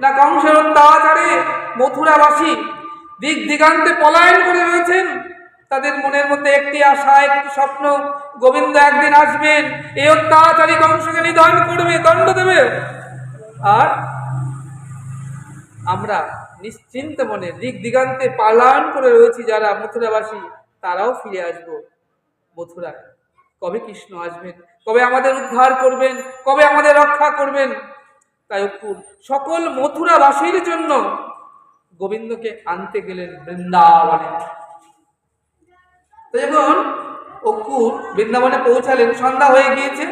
না কংসের অত্যাচারে মথুরাবাসী দিক দিগান্তে পলায়ন করে রয়েছেন। তাদের মনের মধ্যে একটি আশা, একটি স্বপ্ন, গোবিন্দ একদিন আসবেন। এই অত্যাচারী কংসকে নিধন করবে, দণ্ড দেবে। আর আমরা নিশ্চিন্ত মনে দিক দিগান্তে পালায়ন করে রয়েছি যারা মথুরাবাসী, তারাও ফিরে আসব মথুরায়। কবে কৃষ্ণ আসবেন, কবে আমাদের উদ্ধার করবেন, কবে আমাদের রক্ষা করবেন অপুর সকল মথুরাবাসীর জন্য গোবিন্দকে আনতে গেলেন বৃন্দাবনে। যখন অকুর বৃন্দাবনে পৌঁছালেন, সন্ধ্যা হয়ে গিয়েছে,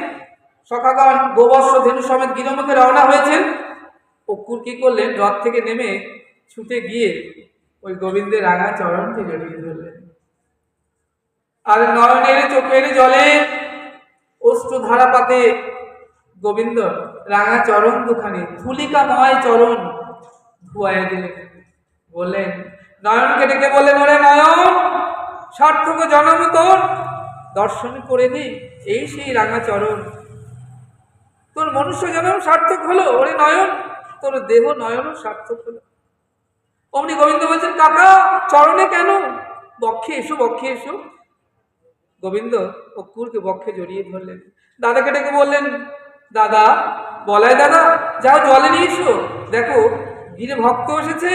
সখাগণ গোবর্ষ ধেনু সমেত গিরমুখে রওনা হয়েছেন। অকুর কি করলেন? রথ থেকে নেমে ছুটে গিয়ে ওই গোবিন্দের রাঙা চরণকে জড়িয়ে ধরলেন। আর নয়নের চোখের জলে অশ্রু ধারাপাতে গোবিন্দ, রাঙা চরণ দুখানি ধুলিকাময় চরণ। ধুয়াই দিলেন বললেন নয়নকে ডেকে বললেন, ওরে নয়ন সার্থক জনম তোর। দর্শন করে নি, এই সেই রাঙা চরণ। তোর মনুষ্য জনম সার্থক হলো, ওরে নয়ন। তোর দেহ নয়নও সার্থক হলো। অমনি গোবিন্দ বলছেন, কাকা, চরণে কেন? বক্ষে এসো বক্ষে এসো। গোবিন্দ অক্কুরকে বক্ষে জড়িয়ে ধরলেন। দাদাকে ডেকে বললেন দাদা, বলাই দাদা, যাও জলে নিয়ে এসো। দেখো, গিরে ভক্ত এসেছে।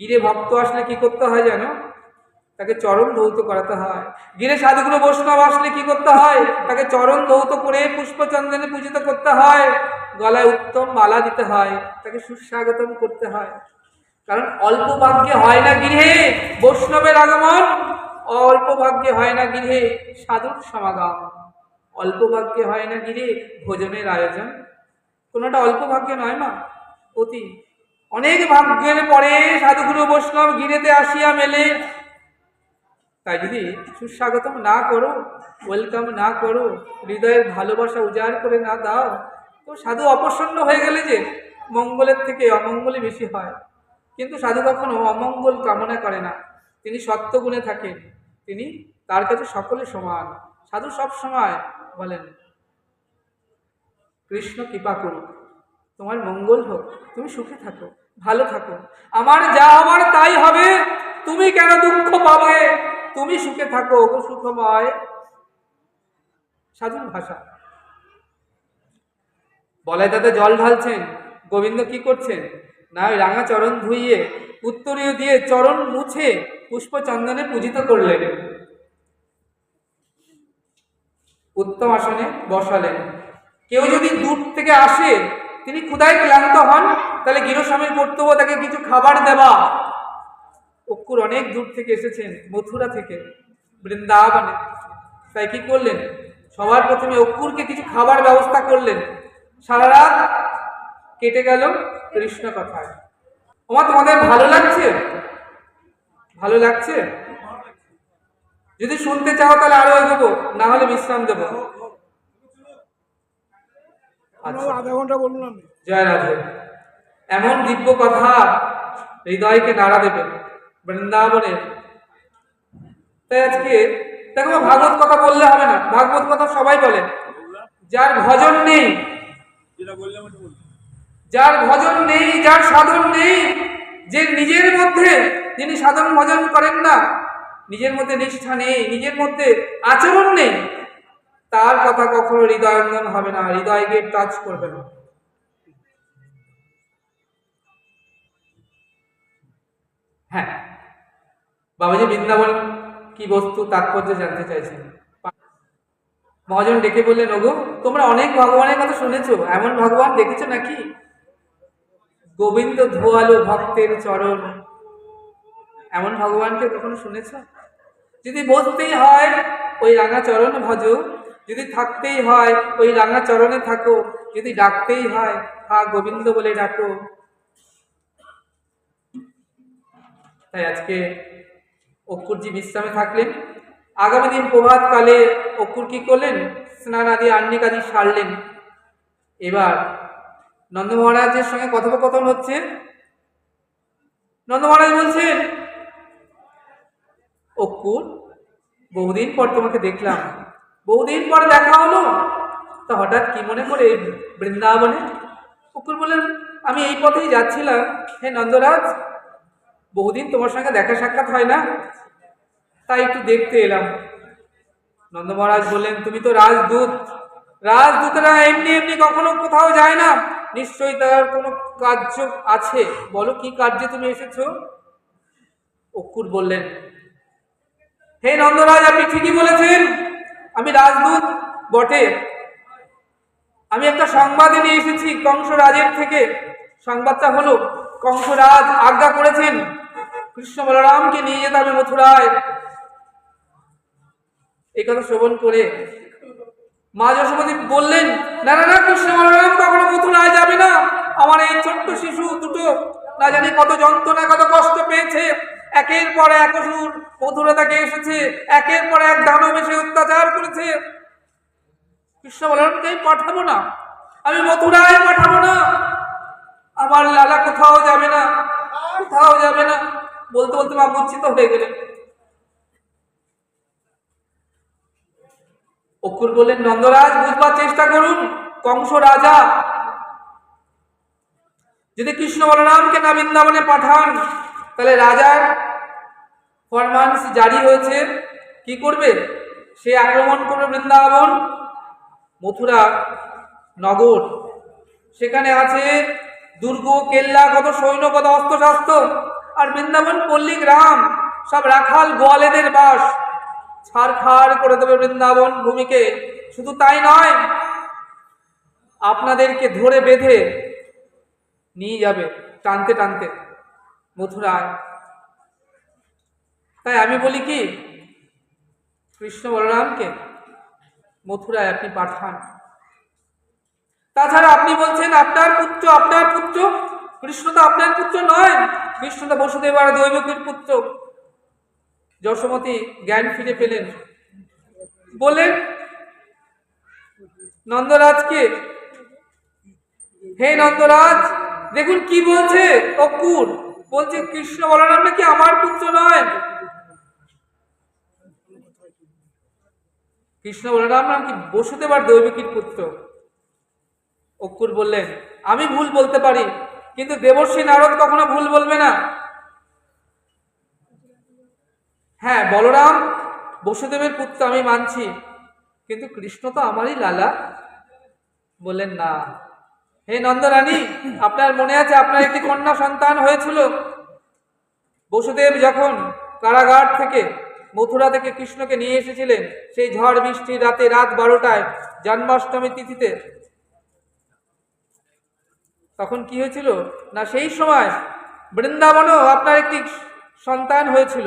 গিরে ভক্ত আসলে কি করতে হয় জানো? তাকে চরণ ধৌত করাতে হয়। গিরে সাধুগুলো বৈষ্ণব আসলে কি করতে হয়? তাকে চরণ ধৌত করে পুষ্পচন্দনে পূজিত করতে হয়। গলায় উত্তম মালা দিতে হয়। তাকে সুস্বাগতম করতে হয়। কারণ অল্প ভাগ্যে হয় না গৃহে বৈষ্ণবের আগমন, অল্প ভাগ্যে হয় না গৃহে সাধুর সমাগম। অল্প ভাগ্যে হয় না গৃহে ভোজনের আয়োজন? কোনোটা অল্প ভাগ্যে নয় মা, অতি। অনেক ভাগ্যের পরে সাধুগুরু বৈষ্ণব গিরেতে আসিয়া মেলে। তাই যদি সুস্বাগতম না করো ওয়েলকাম না করো, হৃদয়ের ভালোবাসা উজাড় করে না দাও, তো সাধু অপসন্ন হয়ে গেলে যে মঙ্গলের থেকে অমঙ্গলই বেশি হয়। কিন্তু সাধু কখনো অমঙ্গল কামনা করে না। তিনি সত্যগুণে থাকেন। তিনি তার কাছে সকলে সমান। সাধু সব সময় বলেন, কৃষ্ণ কৃপা করুক, তোমার মঙ্গল হোক, তুমি সুখে থাকো, ভালো থাকো। আমার যা হবার তাই হবে, তুমি কেন দুঃখ পাবে? তুমি সুখে থাকো গো সুখময়। সাধুর ভাষা। বলাই দাদা জল ঢালছেন, গোবিন্দ কি করছেন? না ওই রাঙা চরণ ধুইয়ে, উত্তরীয় দিয়ে চরণ মুছে পুষ্প চন্দনে পূজিত করলেন। উত্তম আসনে বসালেন। কেউ যদি দূর থেকে আসে, তিনি ক্ষুধায় ক্লান্ত হন, তাহলে গৃহস্বামীর কর্তব্য তাকে কিছু খাবার দেওয়া। অক্কুর অনেক দূর থেকে এসেছেন, মথুরা থেকে। বৃন্দাবনে। তাই কি করলেন? সবার প্রথমে অক্কুরকে কিছু খাবার ব্যবস্থা করলেন। সারা রাত কেটে গেল কৃষ্ণ কথায়। ওমা, তোমাদের ভালো লাগছে? ভালো লাগছে? যদি শুনতে চাও তাহলে আরও এগোবো না হলে বিশ্রাম দেবো। আচ্ছা। আধা ঘণ্টা বলুন জয় রাধে। এমন দিব্য কথা হৃদয়কে নাড়া দেবে বৃন্দাবনের তাই আজকে দেখো ভাগবত কথা বললে হবে না। ভাগবত কথা সবাই বলে। যার ভজন নেই যার ভজন নেই যার সাধন নেই যে নিজের মধ্যে যিনি সাধন ভজন করেন না নিজের মধ্যে নিষ্ঠা নেই, নিজের মধ্যে আচরণ নেই, তার কথা কখনো হৃদয়ঙ্গন হবে না হৃদয়কে টাচ করবে না। হ্যাঁ বাবাজি বৃন্দাবন কি বস্তু তাৎপর্য জানতে চাইছেন? মহাজন ডেকে বললেন, ওগো, তোমরা অনেক ভগবানের কথা শুনেছো, এমন ভগবান দেখেছ নাকি? গোবিন্দ ধোয়ালো ভক্তের চরণ, এমন ভগবানকে কখনো শুনেছ? যদি বসতেই হয় ওই রাঙা চরণ ভজ, যদি থাকতেই হয় ওই রাঙা চরণে থাকো, যদি ডাকতেই হয়, হা গোবিন্দ বলে ডাকো। তাই আজকে অক্ষুরজি বিশ্রামে থাকলেন। আগামী দিন প্রভাত কালে অক্ষুর কি করলেন? স্নান আদি আন্নিক আদি সারলেন। এবার নন্দ মহারাজের সঙ্গে কথোপকথন হচ্ছে। নন্দ মহারাজ বলছেন অক্ষুর বহুদিন পর তোমাকে দেখলাম। বহুদিন পর দেখা হলো? তা হঠাৎ কি মনে করে বৃন্দাবনে? ও অকুর বললেন আমি এই পথেই যাচ্ছিলাম। হে নন্দরাজ, বহুদিন তোমার সঙ্গে দেখা সাক্ষাৎ হয় না? তাই একটু দেখতে এলাম। নন্দ মহারাজ বললেন, তুমি তো রাজদূত। রাজদূতরা এমনি এমনি কখনো কোথাও যায় না। নিশ্চয়ই তার কোনো কার্য আছে। বলো কি কার্যে তুমি এসেছ? অক্ষুর বললেন হে নন্দরাজ, আপনি ঠিকই বলেছেন। আমি রাজদূত, বটে। আমি একটা সংবাদ নিয়ে এসেছি কংস রাজের থেকে। সংবাদটা হলো, কংসরাজ আজ্ঞা করেছেন, কৃষ্ণ বলরামকে নিয়ে যেতে হবে মথুরায়। এই কথা শ্রবণ করে মা যশোমতী বললেন, না না না, কৃষ্ণ বলরাম, কখনো মথুরায় যাবে না। আমার এই ছোট্ট শিশু দুটো, না জানি কত যন্ত্রণা, কত কষ্ট পেয়েছে। একের পর এক অসুর মথুরা তাকে এসেছে, একের পর এক দানব এসে অত্যাচার করেছে। কৃষ্ণ বলরামকে আমি পাঠাবো না? আমি মথুরায় পাঠাবো না। আমার লালা কোথাও যাবে না, কোথাও যাবে না। বলতে বলতে মা মূর্ছিত হয়ে গেলেন। অক্ষুর বললেন, নন্দরাজ বুঝবার চেষ্টা করুন, কংস রাজা। যদি কৃষ্ণ বলরামকে না বৃন্দাবনে পাঠান, তাহলে রাজার ফরমান্স জারি হয়েছে, কি করবে? সে আক্রমণ করবে বৃন্দাবন, মথুরা নগর। সেখানে আছে দুর্গ, কেল্লা, কত সৈন্য, কত অস্ত্রশাস্ত্র। আর বৃন্দাবন পল্লী গ্রাম সব রাখাল, গোয়ালেদের বাস। ছাড়খাড় করে দেবে বৃন্দাবন ভূমিকে। শুধু তাই নয়, আপনাদেরকে ধরে বেঁধে নিয়ে যাবে, টানতে টানতে মথুরায়। তাই আমি বলি কি, কৃষ্ণ বলরামকে মথুরায় আপনি পাঠান। তাছাড়া আপনি বলছেন, আপনার পুত্র আপনার পুত্র? কৃষ্ণ তো আপনার পুত্র নয়। কৃষ্ণ তো বসুদেব আর দৈবকীর পুত্র। যশোমতী জ্ঞান ফিরে পেলেন। বলেন নন্দরাজকে? হে নন্দরাজ, দেখুন কি বলছে অকুর বলছে, কৃষ্ণ বলরাম নাকি আমার পুত্র নয়? কৃষ্ণ বলরাম নাম কি বসুদেব আর দৈবিকীর পুত্র? অক্ষুর বললেন, আমি ভুল বলতে পারি, কিন্তু দেবর্ষী নারদ কখনো ভুল বলবে না। হ্যাঁ বলরাম, বসুদেবের পুত্র আমি মানছি, কিন্তু কৃষ্ণ তো আমারই লালা। বললেন, না। হে নন্দরানী, আপনার মনে আছে আপনার একটি কন্যা সন্তান হয়েছিল? বসুদেব যখন কারাগার থেকে মথুরা থেকে কৃষ্ণকে নিয়ে এসেছিলেন সেই ঝড় বৃষ্টি রাতে রাত বারোটায় জন্মাষ্টমী তিথিতে। তখন কি হয়েছিল? না, সেই সময় বৃন্দাবনও আপনার একটি সন্তান হয়েছিল,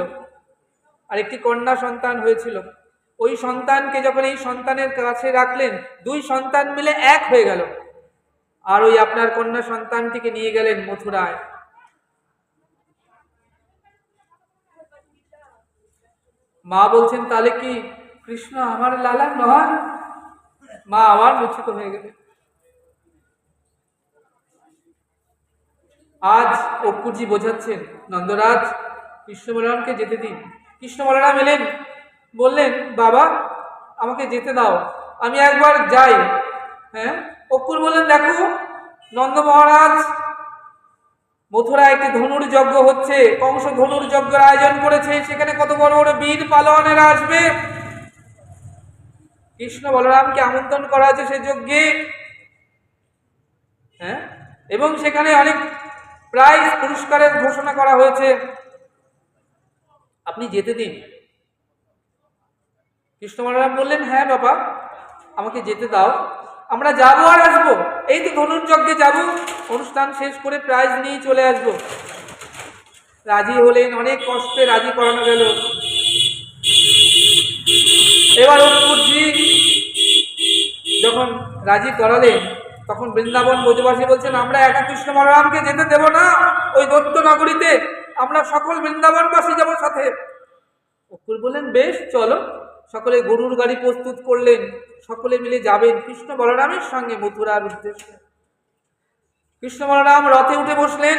আর একটি কন্যা সন্তান হয়েছিল। ওই সন্তানকে যখন এই সন্তানের কাছে রাখলেন, দুই সন্তান মিলে এক হয়ে গেল। আর ওই আপনার কন্যা সন্তানটিকে নিয়ে গেলেন মথুরায়। মা বলছেন, তাহলে কি কৃষ্ণ আমার লালা নয়? মা আবার মূর্ছিত হয়ে গেলেন। আজ অক্ষুরজি বোঝাচ্ছেন, নন্দরাজ কৃষ্ণ বলরামকে যেতে দিন। কৃষ্ণ বলরাম এলেন বললেন, বাবা, আমাকে যেতে দাও, আমি একবার যাই। হ্যাঁ? অক্ষুর বললেন, দেখো, নন্দ মহারাজ মথুরা একটি ধনুর যজ্ঞ হচ্ছে। কংস ধনুর যজ্ঞের আয়োজন করেছে। সেখানে কত বড় বড় বীর পালনেরা আসবে? কৃষ্ণ বলরামকে আমন্ত্রণ করা আছে সে যজ্ঞে। হ্যাঁ? এবং সেখানে অনেক প্রাইজ পুরস্কারের ঘোষণা করা হয়েছে। আপনি যেতে দিন। কৃষ্ণ বলরাম বললেন হ্যাঁ বাবা, আমাকে যেতে দাও। আমরা যাব আর আসব। এই তো ধনুর্যজ্ঞে যাব। অনুষ্ঠান শেষ করে প্রাইজ নিয়ে চলে আসব। রাজি হলেন, অনেক কষ্টে রাজি করানো গেল। এবার অক্ষুরজি যখন রাজি করালেন, তখন বৃন্দাবন ব্রজবাসী বলছেন, আমরা একা কৃষ্ণ বলরামকে যেতে দেব না। ওই দত্ত নগরীতে আমরা সকল বৃন্দাবনবাসী যাব সাথে। অক্ষুর বললেন, বেশ, চলো। সকলে গরুর গাড়ি প্রস্তুত করলেন, সকলে মিলে যাবেন কৃষ্ণ বলরামের সঙ্গে মথুরার উদ্দেশ্যে। কৃষ্ণ বলরাম রথে উঠে বসলেন।